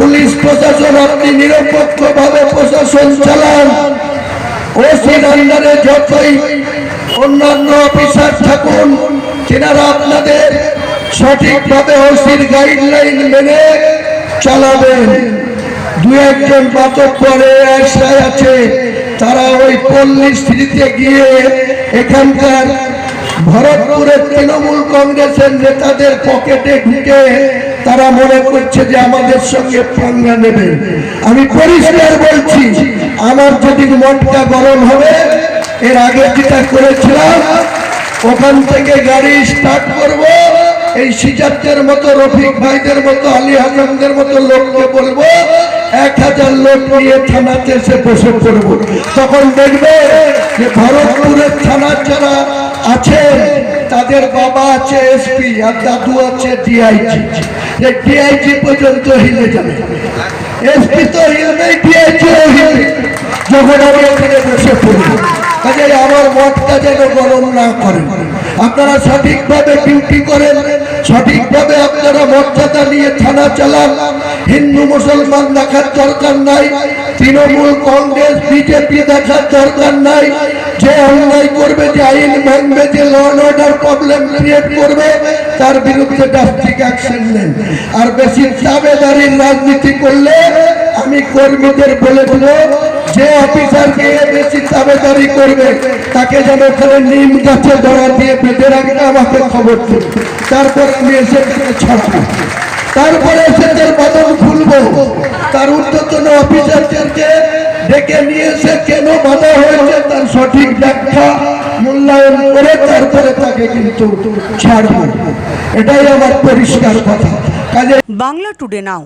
Police প্রশাসন, আপনি নিরপেক্ষ ভাবে প্রশাসন চালান। ওসির আন্ডারে যতই অন্যান্য অফিসার থাকুন, তেনারা আপনাদের সঠিকভাবে ওসির গাইডলাইন মেনে চালাবেন। দু একজন বাতক করে আছে, তারা ওই পল্লী স্ত্রীতে গিয়ে এখানকার ভরতপুরের তৃণমূল কংগ্রেসের নেতাদের পকেটে ঢুকে তারা মনে করছে যে আমাদের সঙ্গে পাঙ্গা নেবে। আমি পরিষ্কার বলছি, আমার যদি মনটা গরম হবে, এর আগে যেটা করেছিলাম, ওখান থেকে গাড়ি স্টার্ট করব, এই সিজাতের মতো, রফিক ভাইদের মতো, আলী হাসানদের মতো লোককে বলব, এক হাজার লোক নিয়ে থানাতে এসে বসে পড়ব। তখন দেখবে যে ভরতপুরের থানার যারা আছে তাদের বাবা আছে এসপি আর দাদু আছে ডিআইজি। ডিআইজি পর্যন্ত হিলে যাবে। এসপি তো হিলবে ডিআইজিও হিলবে। যখন আমি এখানে বসে পড়ব কাজে আমার মতটা যেন গরম না করেন। আপনারা সঠিকভাবে ডিউটি করেন, সঠিকভাবে আপনারা মর্যাদা নিয়ে থানা চালান। হিন্দু, মুসলমান দেখার দরকার নাই। তৃণমূল, কংগ্রেস, বিজেপি দেখার দরকার নাই। যে অন্যায় করবে, যে আইন ভাঙবে যে ল অর্ডার প্রবলেম ক্রিয়েট করবে, তার বিরুদ্ধে ড্রাস্টিক অ্যাকশন নেন আর বেশি দাবেদারির রাজনীতি করলে আমি কর্মীদের বলে দেব, যে অফিসার গিয়ে বেশি দাবেদারি করবে, তাকে যেন ওখানে নিম গাছে ধরা দিয়ে বেঁধে রাখলে আমাকে খবর দেবে তারপর আমি এসে ছাড়বো। তারপরে এসে তার বাদন খুলবো তার ঊর্ধ্বতন অফিসারদেরকে ডেকে নিয়ে কেন বাধা হয়েছে তার সঠিক ব্যাখ্যা মূল্যায়ন করে তারপরে তাকে কিন্তু ছাড়ব। এটাই আমার পরিষ্কার কথা। কাজে বাংলা টুডে নাও।